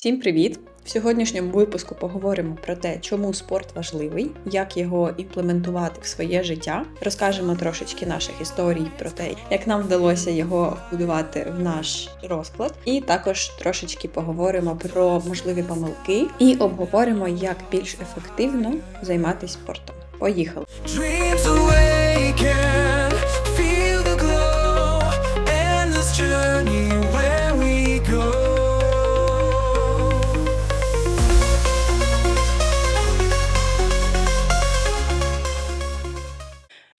Всім привіт! В сьогоднішньому випуску поговоримо про те, чому спорт важливий, як його імплементувати в своє життя. Розкажемо трошечки наших історій про те, як нам вдалося його вбудувати в наш розклад, і також трошечки поговоримо про можливі помилки і обговоримо, як більш ефективно займатися спортом. Поїхали!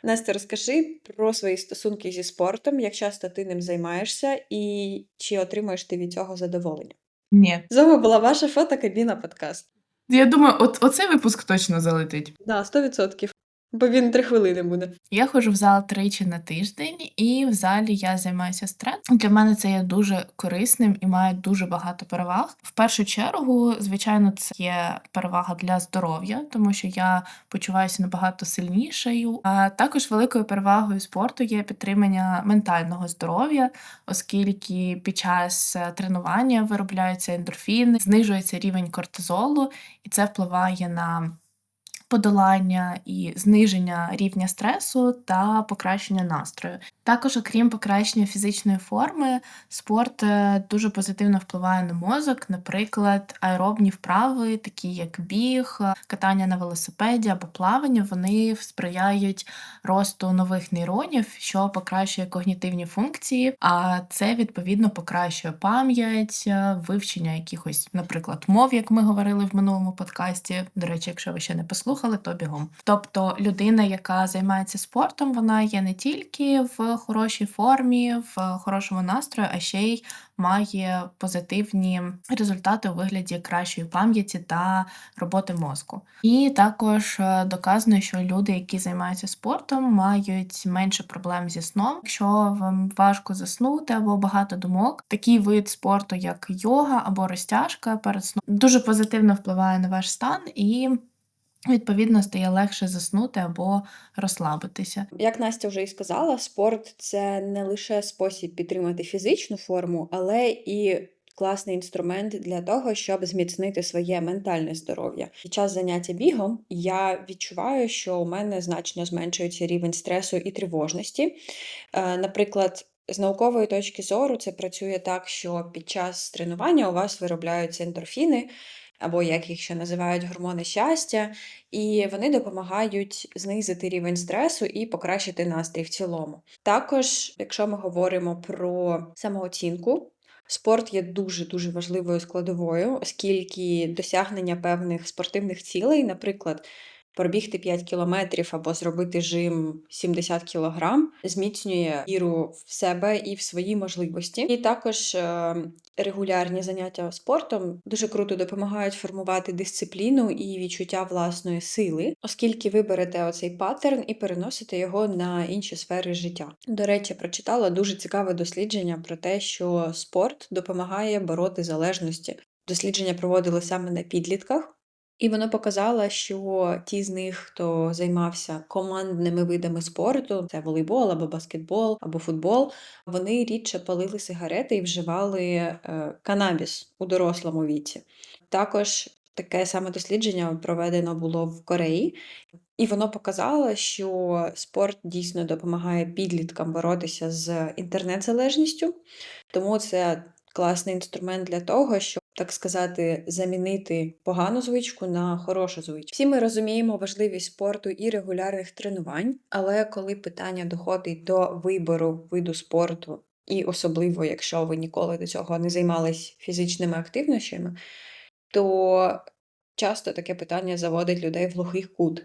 Настя, розкажи про свої стосунки зі спортом, як часто ти ним займаєшся, і чи отримуєш ти від цього задоволення? Ні. З вами була ваша фотокабіна подкаст. Я думаю, от оцей випуск точно залетить. Да, 100%. Бо він три хвилини буде. Я ходжу в зал тричі на тиждень, і в залі я займаюся стресом. Для мене це є дуже корисним і має дуже багато переваг. В першу чергу, звичайно, це є перевага для здоров'я, тому що я почуваюся набагато сильнішою. А також великою перевагою спорту є підтримання ментального здоров'я, оскільки під час е, тренування виробляються ендорфіни, знижується рівень кортизолу, і це впливає на подолання і зниження рівня стресу та покращення настрою. Також, окрім покращення фізичної форми, спорт е, дуже позитивно впливає на мозок, наприклад, аеробні вправи, такі як біг, е, катання на велосипеді або плавання, вони сприяють росту нових нейронів, що покращує когнітивні функції, а це відповідно покращує пам'ять, е, вивчення якихось, наприклад, мов, як ми говорили в минулому подкасті. До речі, якщо ви ще не послухали, то бігом. Тобто людина, яка займається спортом, вона є не тільки в хорошій формі, в хорошому настрої, а ще й має позитивні результати у вигляді кращої пам'яті та роботи мозку. І також е, доказано, що люди, які займаються спортом, мають менше проблем зі сном. Якщо вам важко заснути або багато думок, такий вид спорту, як йога або розтяжка перед сном, дуже позитивно впливає на ваш стан і. Відповідно, стає легше заснути або розслабитися. Як Настя вже і сказала, спорт це не лише спосіб підтримати фізичну форму, але і класний інструмент для того, щоб зміцнити своє ментальне здоров'я. Під час заняття бігом я відчуваю, що у мене значно зменшується рівень стресу і тривожності. Е, Наприклад, з наукової точки зору це працює так, що під час тренування у вас виробляються ендорфіни, або як їх ще називають гормони щастя, і вони допомагають знизити рівень стресу і покращити настрій в цілому. Також, якщо ми говоримо про самооцінку. Спорт є дуже дуже важливою складовою, оскільки досягнення певних спортивних цілей, наприклад, пробігти 5 кілометрів або зробити жим 70 кілограм, зміцнює віру в себе і в свої можливості. І також е, регулярні заняття спортом дуже круто допомагають формувати дисципліну і відчуття власної сили, оскільки ви берете оцей паттерн і переносите його на інші сфери життя. До речі, прочитала дуже цікаве дослідження про те, що спорт допомагає бороти залежності. Дослідження проводили саме на підлітках. І воно показало, що ті з них, хто займався командними видами спорту, це волейбол або баскетбол, або футбол, вони рідше палили сигарети і вживали е, канабіс у дорослому віці. Також таке саме дослідження проведено було в Кореї, і воно показало, що спорт дійсно допомагає підліткам боротися з інтернет-залежністю, тому це класний інструмент для того, щоб так сказати, замінити погану звичку на хорошу звичку. Всі ми розуміємо важливість спорту і регулярних тренувань, але коли питання доходить до вибору виду спорту, і особливо, якщо ви ніколи до цього не займались фізичними активностями, то часто таке питання заводить людей в глухий кут.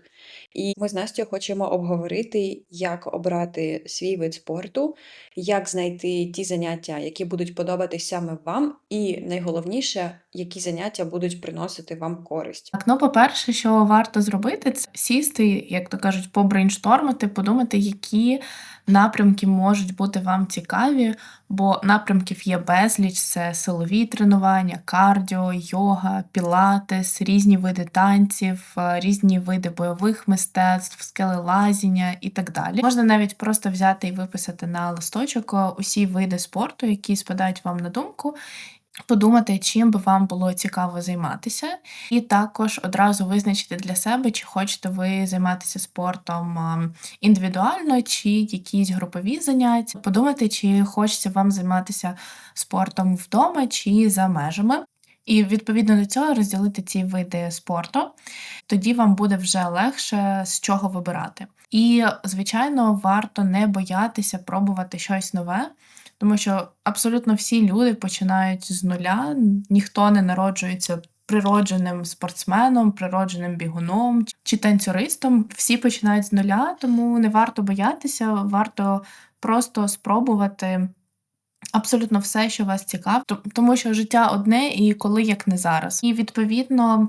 І ми з Настю хочемо обговорити, як обрати свій вид спорту, як знайти ті заняття, які будуть подобатись саме вам, і найголовніше, які заняття будуть приносити вам користь. Так, ну, по-перше, що варто зробити, це сісти, як то кажуть, побрейнштормити, подумати, які напрямки можуть бути вам цікаві, бо напрямків є безліч: це силові тренування, кардіо, йога, пілатес, різні види танців, е, різні види бойових мистецтв, скелелазіння і так далі. Можна навіть просто взяти і виписати на листочок е, усі види спорту, які спадають вам на думку. Подумати, чим би вам було цікаво займатися, і також одразу визначити для себе, чи хочете ви займатися спортом індивідуально, чи якісь групові заняття. Подумати, чи хочеться вам займатися спортом вдома чи за межами. І відповідно до цього розділити ці види спорту, тоді вам буде вже легше з чого вибирати. І, звичайно, варто не боятися пробувати щось нове, тому що абсолютно всі люди починають з нуля, ніхто не народжується природженим спортсменом, природженим бігуном чи танцюристом. Всі починають з нуля, тому не варто боятися, варто просто спробувати. Абсолютно все, що вас цікавить, тому що життя одне і коли як не зараз. І відповідно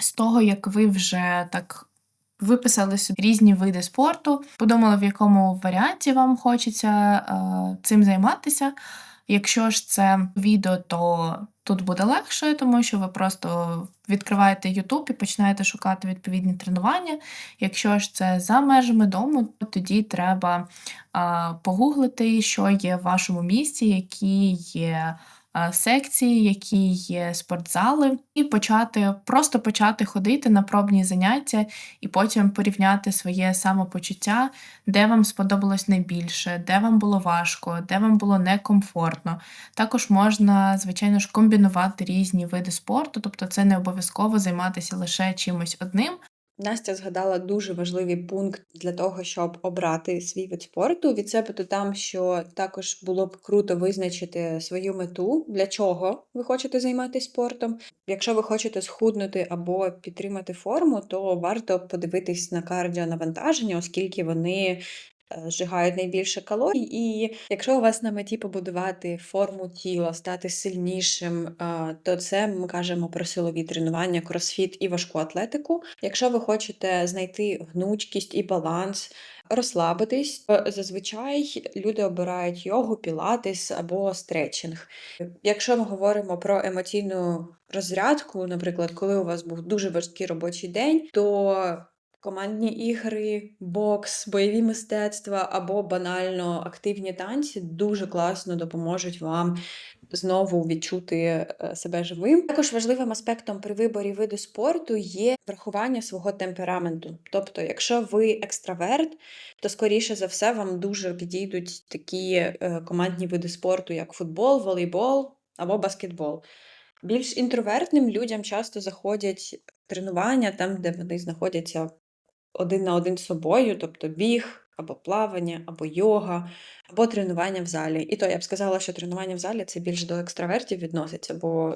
з того, як ви вже так виписали собі різні види спорту, подумали, в якому варіанті вам хочеться е, цим займатися. Якщо ж це відео, то тут буде легше, тому що ви просто відкриваєте YouTube і починаєте шукати відповідні тренування. Якщо ж це за межами дому, то тоді треба а, погуглити, що є в вашому місті, які є секції, які є спортзали, і почати просто почати ходити на пробні заняття, і потім порівняти своє самопочуття, де вам сподобалось найбільше, де вам було важко, де вам було некомфортно. Також можна, звичайно ж, комбінувати різні види спорту, тобто це не обов'язково займатися лише чимось одним. Настя згадала дуже важливий пункт для того, щоб обрати свій вид спорту. Від себе додам, що також було б круто визначити свою мету, для чого ви хочете займатися спортом. Якщо ви хочете схуднути або підтримати форму, то варто подивитись на кардіонавантаження, оскільки вони зжигають найбільше калорій. І якщо у вас на меті побудувати форму тіла, стати сильнішим, е, то це ми кажемо про силові тренування, кросфіт і важку атлетику. Якщо ви хочете знайти гнучкість і баланс, розслабитись, то зазвичай люди обирають йогу, пілатес або стретчинг. Якщо ми говоримо про емоційну розрядку, наприклад, коли у вас був дуже важкий робочий день, то командні ігри, бокс, бойові мистецтва або банально активні танці дуже класно допоможуть вам знову відчути е, себе живим. Також важливим аспектом при виборі виду спорту є врахування свого темпераменту. Тобто, якщо ви екстраверт, то скоріше за все вам дуже підійдуть такі е, командні види спорту, як футбол, волейбол або баскетбол. Більш інтровертним людям часто заходять тренування там, де вони знаходяться один на один з собою, тобто біг, або плавання, або йога, або тренування в залі. І то я б сказала, що тренування в залі це більш до екстравертів відноситься, бо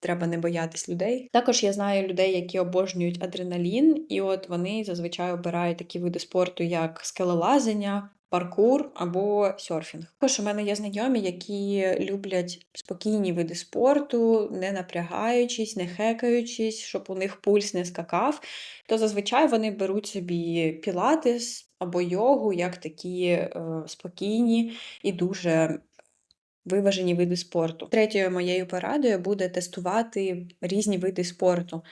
треба не боятись людей. Також я знаю людей, які обожнюють адреналін, і от вони зазвичай обирають такі види спорту, як скелелазення. Паркур або серфінг. Також у мене є знайомі, які люблять спокійні види спорту, не напрягаючись, не хекаючись, щоб у них пульс не скакав. То зазвичай вони беруть собі пілатес або йогу як такі е, спокійні і дуже виважені види спорту. Третьою моєю порадою буде тестувати різні види спорту.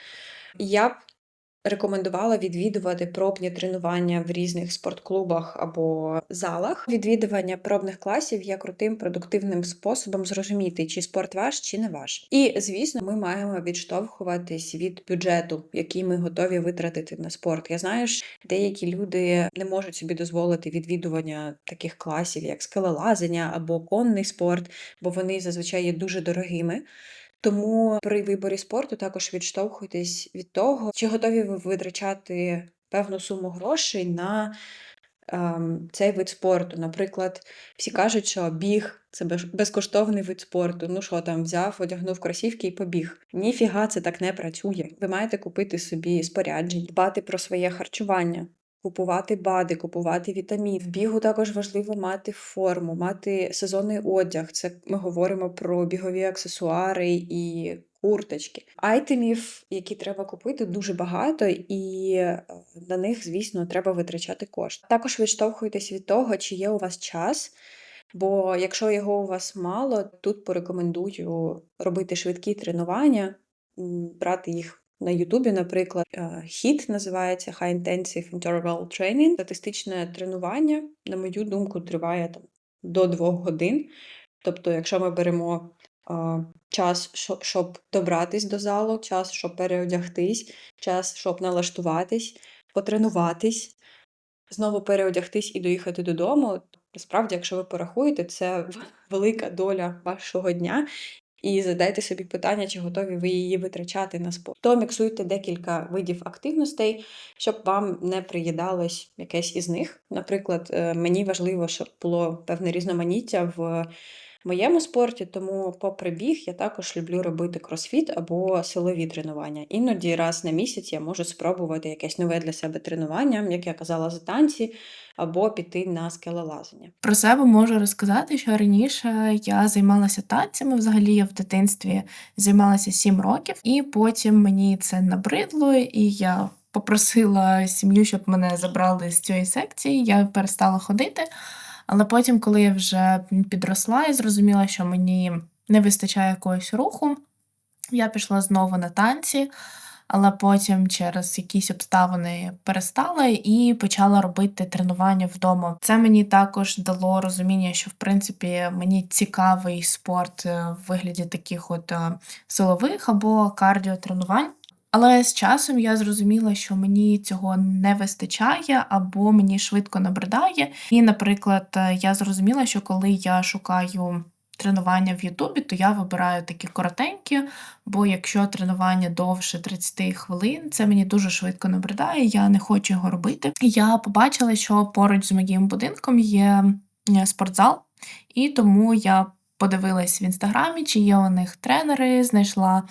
Я б рекомендувала відвідувати пробні тренування в різних спортклубах або залах. Відвідування пробних класів є крутим продуктивним способом зрозуміти, чи спорт ваш, чи не ваш. І звісно, ми маємо відштовхуватись від бюджету, який ми готові витратити на спорт. Я знаю, що деякі люди не можуть собі дозволити відвідування таких класів, як скелелазення або конний спорт, бо вони зазвичай є дуже дорогими. Тому при виборі спорту також відштовхуйтесь від того, чи готові ви витрачати певну суму грошей на ем, цей вид спорту. Наприклад, всі кажуть, що біг це безкоштовний вид спорту. Ну що там, взяв, одягнув кросівки і побіг. Ніфіга, це так не працює. Ви маєте купити собі спорядження, дбати про своє харчування. Купувати БАДи, купувати вітамін. В бігу також важливо мати форму, мати сезонний одяг. Це ми говоримо про бігові аксесуари і курточки. Айтемів, які треба купити, дуже багато, і е, на них, звісно, треба витрачати кошти. Також відштовхуйтесь від того, чи є у вас час. Бо якщо його у вас мало, тут порекомендую робити швидкі тренування, брати їх на Ютубі, наприклад, HIIT називається High Intensive Interval Training. Статистичне тренування, на мою думку, триває там до двох годин. Тобто, якщо ми беремо а, час, щоб добратись до залу, час, щоб переодягтись, час, щоб налаштуватись, потренуватись, знову переодягтись і доїхати додому. Насправді, якщо ви порахуєте, це велика доля вашого дня. І задайте собі питання, чи готові ви її витрачати на спорт. То міксуйте декілька видів активностей, щоб вам не приїдалось якесь із них. Наприклад, е, мені важливо, щоб було певне різноманіття в моєму спорті, тому, попри біг, я також люблю робити кросфіт або силові тренування. Іноді раз на місяць я можу спробувати якесь нове для себе тренування, як я казала, за танці, або піти на скелелазання. Про себе можу розказати, що раніше я займалася танцями. Взагалі я в дитинстві займалася 7 років, і потім мені це набридло, і я попросила сім'ю, щоб мене забрали з цієї секції. Я перестала ходити. Але потім, коли я вже підросла і зрозуміла, що мені не вистачає якогось руху, я пішла знову на танці, але потім через якісь обставини перестала і почала робити тренування вдома. Це мені також дало розуміння, що в принципі мені цікавий спорт е, в вигляді таких от е, силових або кардіотренувань. Але з часом я зрозуміла, що мені цього не вистачає або мені швидко набридає. І, наприклад, е, я зрозуміла, що коли я шукаю тренування в Ютубі, то я вибираю такі коротенькі, бо якщо тренування довше 30 хвилин, це мені дуже швидко набридає, я не хочу його робити. Я побачила, що поруч з моїм будинком є е, спортзал, і тому я подивилась в інстаграмі, чи є у них тренери, знайшла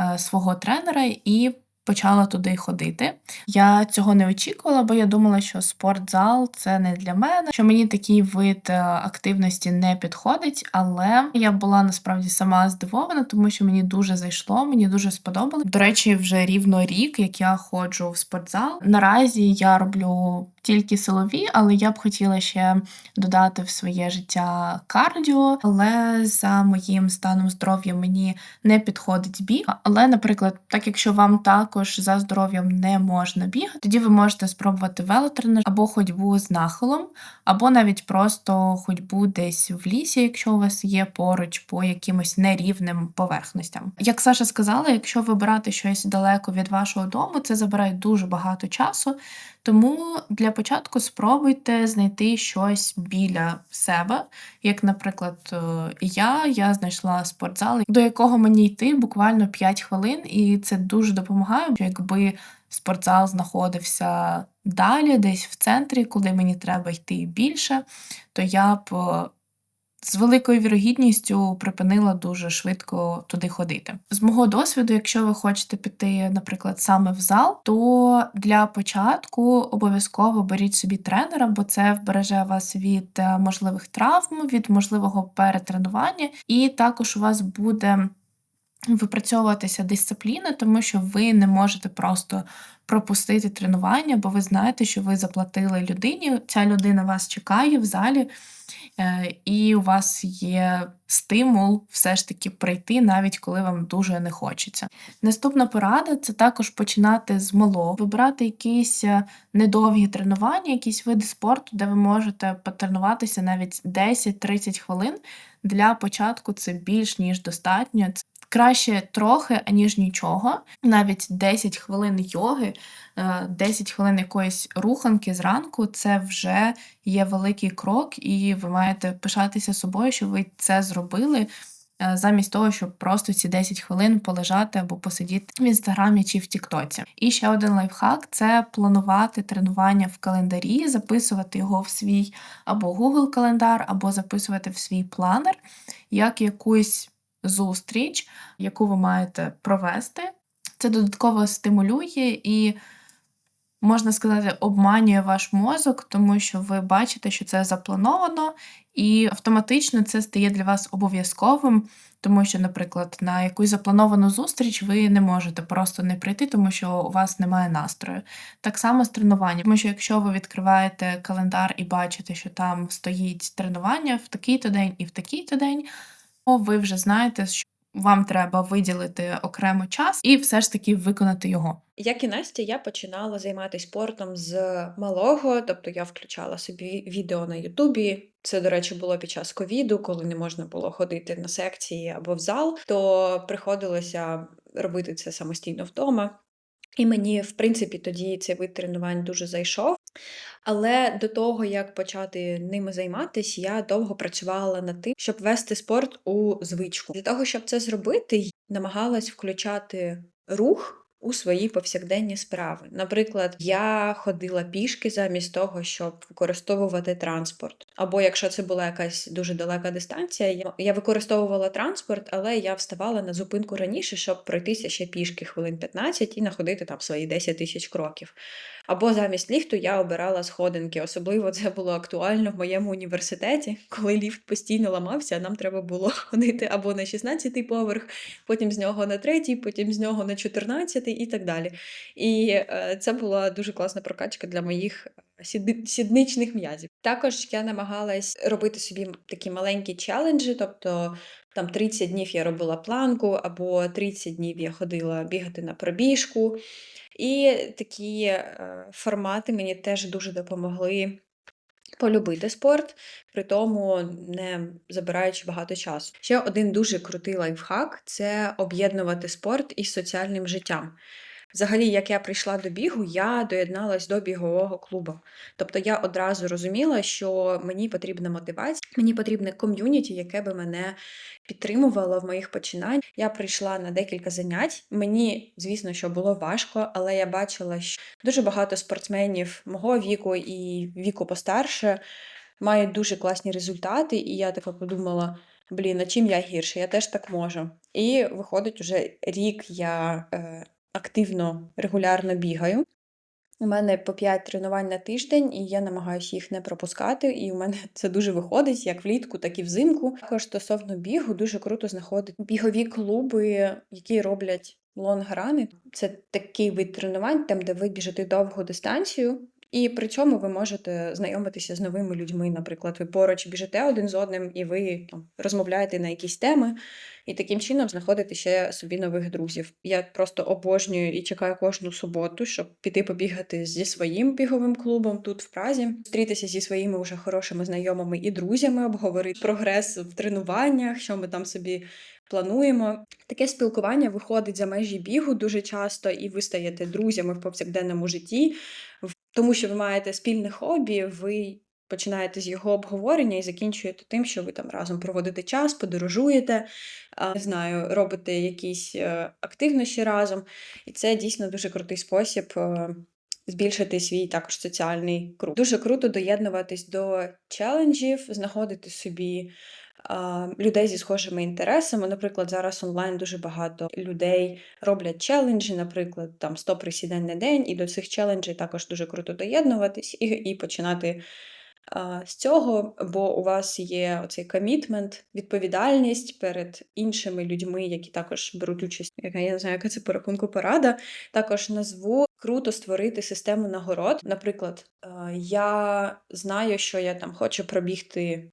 е, свого тренера і почала туди ходити. Я цього не очікувала, бо я думала, що спортзал це не для мене, що мені такий вид е, активності не підходить. Але я була насправді сама здивована, тому що мені дуже зайшло, мені дуже сподобалось. До речі, вже рівно рік, як я ходжу в спортзал. Наразі я роблю тільки силові, але я б хотіла ще додати в своє життя кардіо, але за моїм станом здоров'я мені не підходить біг. Але, наприклад, так якщо вам також за здоров'ям не можна бігати, тоді ви можете спробувати велотренаж або ходьбу з нахилом, або навіть просто ходьбу десь в лісі, якщо у вас є поруч по якимось нерівним поверхностям. Як Саша сказала, якщо вибирати щось далеко від вашого дому, це забирає дуже багато часу. Тому для початку спробуйте знайти щось біля себе. Як, наприклад, е, я, я знайшла спортзал, до якого мені йти буквально 5 хвилин, і це дуже допомагає. Якби спортзал знаходився далі, десь в центрі, куди мені треба йти більше, то я б е, з великою вірогідністю припинила дуже швидко туди ходити. З мого досвіду, якщо ви хочете піти, наприклад, саме в зал, то для початку обов'язково беріть собі тренера, бо це вбереже вас від е, можливих травм, від можливого перетренування, і також у вас буде. Випрацьовуватися дисципліна, тому що ви не можете просто пропустити тренування, бо ви знаєте, що ви заплатили людині. Ця людина вас чекає в залі, е, і у вас є стимул все ж таки прийти, навіть коли вам дуже не хочеться. Наступна порада це також починати з малого, вибирати якісь е, недовгі тренування, якісь види спорту, де ви можете потренуватися навіть 10-30 хвилин. Для початку це більш ніж достатньо. Краще трохи, аніж нічого. Навіть 10 хвилин йоги, 10 хвилин якоїсь руханки зранку це вже є великий крок, і ви маєте пишатися собою, що ви це зробили. е, Замість того, щоб просто ці 10 хвилин полежати або посидіти в інстаграмі чи в Тіктоці. І ще один лайфхак це планувати тренування в календарі, записувати його в свій або Google календар, або записувати в свій планер як якусь зустріч, яку ви маєте провести. Це додатково стимулює і, можна сказати, обманює ваш мозок, тому що ви бачите, що це заплановано, і автоматично це стає для вас обов'язковим, тому що, наприклад, на якусь заплановану зустріч ви не можете просто не прийти, тому що у вас немає настрою. Так само з тренуванням, тому що якщо ви відкриваєте календар і бачите, що там стоїть тренування в такий-то день і в такий-то день, ви вже знаєте, що вам треба виділити окремо час і все ж таки виконати його. Як і Настя, я починала займатися спортом з малого, тобто я включала собі відео на Ютубі. Це, до речі, було під час ковіду, коли не можна було ходити на секції або в зал, то приходилося робити це самостійно вдома. І мені, в принципі, тоді цей вид тренувань дуже зайшов. Але до того, як почати ними займатися, я довго працювала над тим, щоб вести спорт у звичку. Для того, щоб це зробити, я намагалась включати рух у свої повсякденні справи. Наприклад, я ходила пішки замість того, щоб використовувати транспорт. Або якщо це була якась дуже далека дистанція, я, використовувала транспорт, але я вставала на зупинку раніше, щоб пройтися ще пішки хвилин 15 і находити там свої 10 тисяч кроків. Або замість ліфту я обирала сходинки. Особливо це було актуально в моєму університеті, коли ліфт постійно ламався, а нам треба було ходити або на 16-й поверх, потім з нього на третій, потім з нього на 14-й і так далі. І е, це була дуже класна прокачка для моїх сідничних м'язів. Також я намагалась робити собі такі маленькі челенджі, тобто там 30 днів я робила планку, або 30 днів я ходила бігати на пробіжку. І такі е, формати мені теж дуже допомогли полюбити спорт, при тому не забираючи багато часу. Ще один дуже крутий лайфхак це об'єднувати спорт із соціальним життям. Взагалі, як я прийшла до бігу, я доєдналась до бігового клубу. Тобто я одразу розуміла, що мені потрібна мотивація, мені потрібне ком'юніті, яке би мене підтримувало в моїх починаннях. Я прийшла на декілька занять. Мені, звісно, що було важко, але я бачила, що дуже багато спортсменів мого віку і віку постарше мають дуже класні результати. І я така подумала: блін, а чим я гірше? Я теж так можу. І виходить, уже рік я е, активно регулярно бігаю. У мене по 5 тренувань на тиждень, і я намагаюся їх не пропускати. І у мене це дуже виходить як влітку, так і взимку. Також стосовно бігу, дуже круто знаходити бігові клуби, які роблять лонграни. Це такий вид тренувань, там, де ви біжите довгу дистанцію. І при цьому ви можете знайомитися з новими людьми. Наприклад, ви поруч біжите один з одним, і ви там розмовляєте на якісь теми, і таким чином знаходите ще собі нових друзів. Я просто обожнюю і чекаю кожну суботу, щоб піти побігати зі своїм біговим клубом тут в Празі, зустрітися зі своїми вже хорошими знайомими і друзями, обговорити прогрес в тренуваннях, що ми там собі плануємо. Таке спілкування виходить за межі бігу дуже часто, і ви стаєте друзями в повсякденному житті, в- тому що ви маєте спільне хобі, ви починаєте з його обговорення і закінчуєте тим, що ви там разом проводите час, подорожуєте, не знаю, робите якісь е, активності разом. І це дійсно дуже крутий спосіб. е, Збільшити свій також соціальний круг. Дуже круто доєднуватись до челенджів, знаходити собі людей зі схожими інтересами. Наприклад, зараз онлайн дуже багато людей роблять челенджі, наприклад, там 100 присідань на день, і до цих челенджів також дуже круто доєднуватись і, і починати з цього, бо у вас є оцей комітмент, відповідальність перед іншими людьми, які також беруть участь. Яка я не знаю, яка це по рахунку порада. Також назву круто створити систему нагород. Наприклад, я знаю, що я там хочу пробігти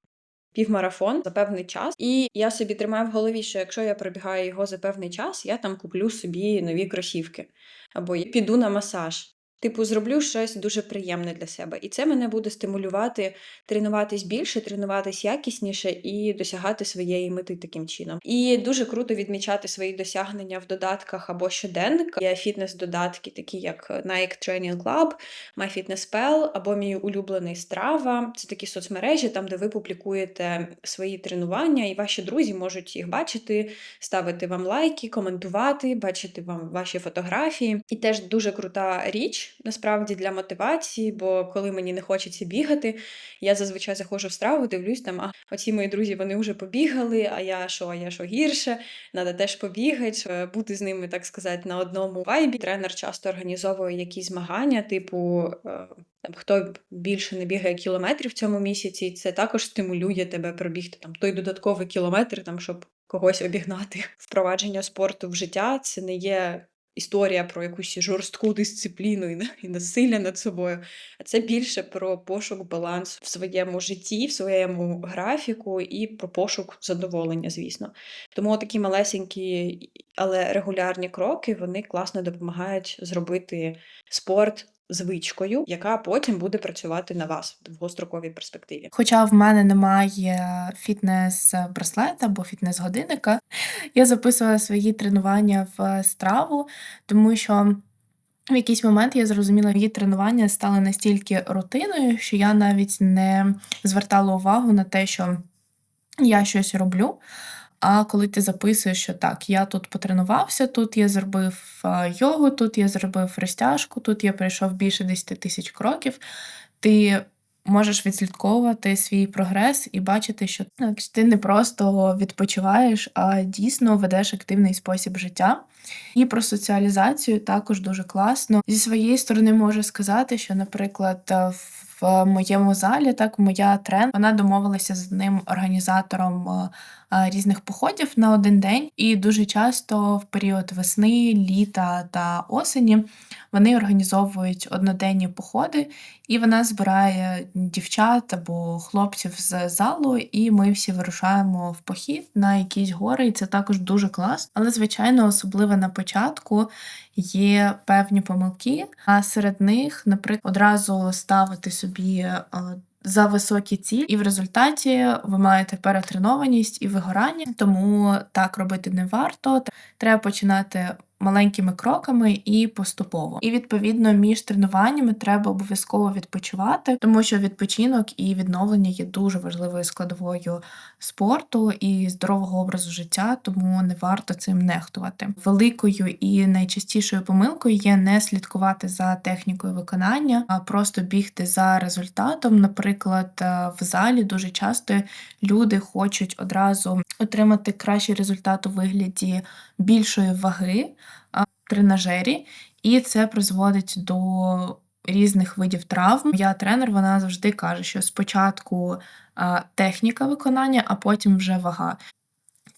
півмарафон за певний час, і я собі тримаю в голові, що якщо я пробігаю його за певний час, я там куплю собі нові кросівки або я піду на масаж. Типу, зроблю щось дуже приємне для себе. І це мене буде стимулювати тренуватись більше, тренуватись якісніше і досягати своєї мети таким чином. І дуже круто відмічати свої досягнення в додатках або щоденник. Є фітнес-додатки, такі як Nike Training Club, MyFitnessPal або мій улюблений Strava. Це такі соцмережі, там, де ви публікуєте свої тренування, і ваші друзі можуть їх бачити, ставити вам лайки, коментувати, бачити вам ваші фотографії. І теж дуже крута річ насправді для мотивації, бо коли мені не хочеться бігати, я зазвичай заходжу в страву, дивлюсь там, а оці мої друзі вони вже побігали, а я що, а я що гірше, треба теж побігати, е, бути з ними, так сказати, на одному вайбі. Тренер часто організовує якісь змагання, типу. е, хто більше не бігає кілометрів в цьому місяці, це також стимулює тебе пробігти там той додатковий кілометр, там, щоб когось обігнати. Впровадження спорту в життя це не є історія про якусь жорстку дисципліну і, насилля над собою, а це більше про пошук балансу в своєму житті, в своєму графіку і про пошук задоволення, звісно. Тому такі малесенькі, але регулярні кроки вони класно допомагають зробити спорт звичкою, яка потім буде працювати на вас в довгостроковій перспективі. Хоча в мене немає фітнес-браслета або фітнес-годинника, я записувала свої тренування в страву, тому що в якийсь момент я зрозуміла, її тренування стали настільки рутиною, що я навіть не звертала увагу на те, що я щось роблю. А коли ти записуєш, що так, я тут потренувався, тут я зробив а, йогу, тут я зробив розтяжку, тут я пройшов більше 10 тисяч кроків, ти можеш відслідковувати свій прогрес і бачити, що ти не просто відпочиваєш, а дійсно ведеш активний спосіб життя. І про соціалізацію також дуже класно. Зі своєї сторони можу сказати, що, наприклад, е, в моєму залі, так, моя тренер, вона домовилася з одним організатором е, е, різних походів на один день, і дуже часто в період весни, літа та осені вони організовують одноденні походи, і вона збирає дівчат або хлопців з залу, і ми всі вирушаємо в похід на якісь гори, і це також дуже клас. Але, звичайно, особливо на початку є певні помилки, а серед них, наприклад, одразу ставити собі. За високі цілі, і в результаті ви маєте перетренованість і вигорання, тому так робити не варто. Треба починати маленькими кроками і поступово. І відповідно між тренуваннями треба обов'язково відпочивати, тому що відпочинок і відновлення є дуже важливою складовою спорту і здорового образу життя, тому не варто цим нехтувати. Великою і найчастішою помилкою є не слідкувати за технікою виконання, а просто бігти за результатом. Наприклад, е, в залі дуже часто люди хочуть одразу отримати кращий результат у вигляді більшої ваги в тренажері, і це призводить до різних видів травм. Я тренер, вона завжди каже, що спочатку техніка виконання, а потім вже вага.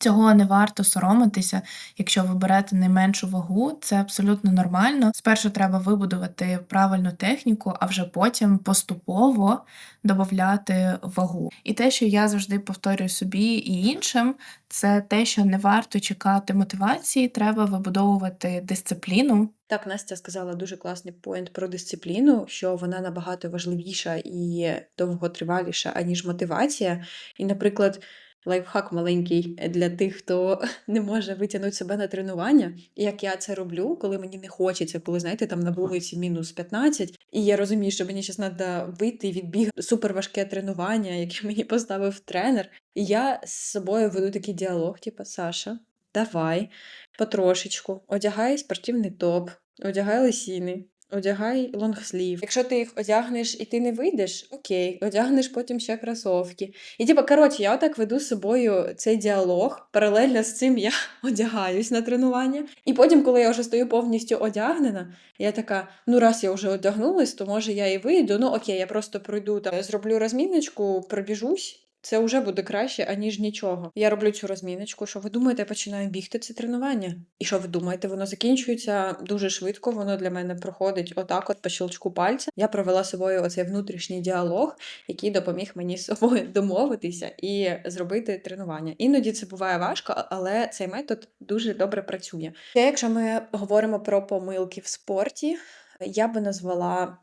Цього не варто соромитися, якщо ви берете найменшу вагу, це абсолютно нормально. Спершу треба вибудувати правильну техніку, а вже потім поступово додати вагу. І те, що я завжди повторюю собі і іншим, це те, що не варто чекати мотивації, треба вибудовувати дисципліну. Так, Настя сказала дуже класний поінт про дисципліну, що вона набагато важливіша і довготриваліша, аніж мотивація. І, наприклад, лайфхак маленький для тих, хто не може витягнути себе на тренування. І як я це роблю, коли мені не хочеться, коли знаєте, там на вулиці мінус 15, і я розумію, що мені зараз треба вийти і відбігти суперважке тренування, яке мені поставив тренер. І я з собою веду такий діалог, типу, Саша, давай потрошечку, одягай спортивний топ, одягай лосіни, одягай лонгслів. Якщо ти їх одягнеш і ти не вийдеш, окей, одягнеш потім ще кросовки. І типу, коротше, я отак веду з собою цей діалог. Паралельно з цим я одягаюсь на тренування. І потім, коли я вже стою повністю одягнена, я така: ну раз я вже одягнулась, то може я і вийду. Ну окей, я просто пройду там, зроблю розміночку, пробіжусь. Це вже буде краще, аніж нічого. Я роблю цю розміночку. Що ви думаєте, я починаю бігти це тренування? І що ви думаєте, воно закінчується дуже швидко. Воно для мене проходить отак, от по щелчку пальця. Я провела собою оцей внутрішній діалог, який допоміг мені з собою домовитися і зробити тренування. Іноді це буває важко, але цей метод дуже добре працює. Ще якщо ми говоримо про помилки в спорті, я би назвала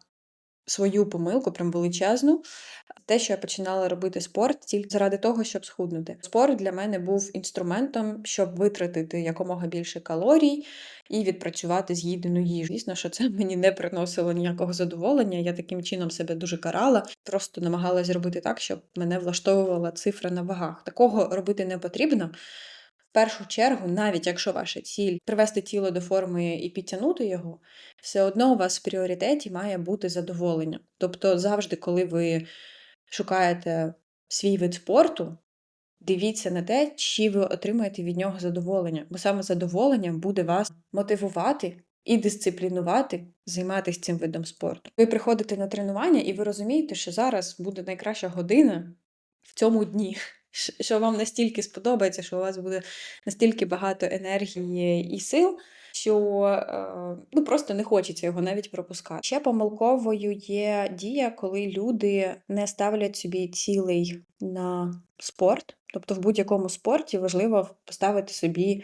свою помилку, прям величезну. Те, що я починала робити спорт тільки заради того, щоб схуднути. Спорт для мене був інструментом, щоб витратити якомога більше калорій і відпрацювати з'їдену їжу. Звісно, що це мені не приносило ніякого задоволення. Я таким чином себе дуже карала, просто намагалась зробити так, щоб мене влаштовувала цифра на вагах. Такого робити не потрібно. Першу чергу, навіть якщо ваша ціль привести тіло до форми і підтягнути його, все одно у вас в пріоритеті має бути задоволення. Тобто, завжди, коли ви шукаєте свій вид спорту, дивіться на те, чи ви отримаєте від нього задоволення, бо саме задоволення буде вас мотивувати і дисциплінувати займатися цим видом спорту. Ви приходите на тренування і ви розумієте, що зараз буде найкраща година в цьому дні. Що вам настільки сподобається, що у вас буде настільки багато енергії і сил, що е, ну просто не хочеться його навіть пропускати. Ще помилковою є дія, коли люди не ставлять собі цілей на спорт. Тобто в будь-якому спорті важливо поставити собі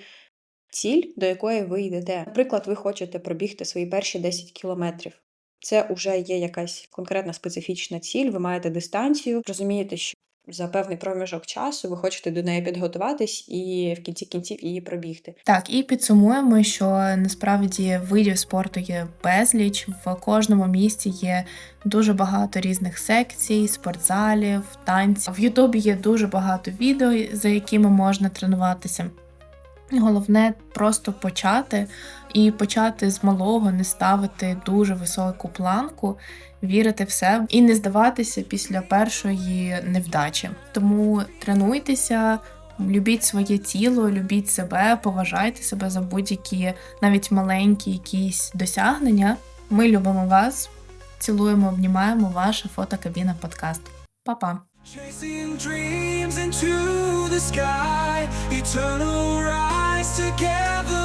ціль, до якої ви йдете. Наприклад, ви хочете пробігти свої перші 10 кілометрів. Це вже є якась конкретна специфічна ціль, ви маєте дистанцію, розумієте, що за певний проміжок часу ви хочете до неї підготуватись і в кінці кінців її пробігти. Так, і підсумуємо, що насправді видів спорту є безліч. В кожному місті є дуже багато різних секцій, спортзалів, танців. В Ютубі є дуже багато відео, за якими можна тренуватися. Головне просто почати і почати з малого, не ставити дуже високу планку, вірити в себе і не здаватися після першої невдачі. Тому тренуйтеся, любіть своє тіло, любіть себе, поважайте себе за будь-які навіть маленькі якісь досягнення. Ми любимо вас, цілуємо, обнімаємо ваша фотокабіна подкаст. Па-па! Chasing dreams into the sky, eternal rise together.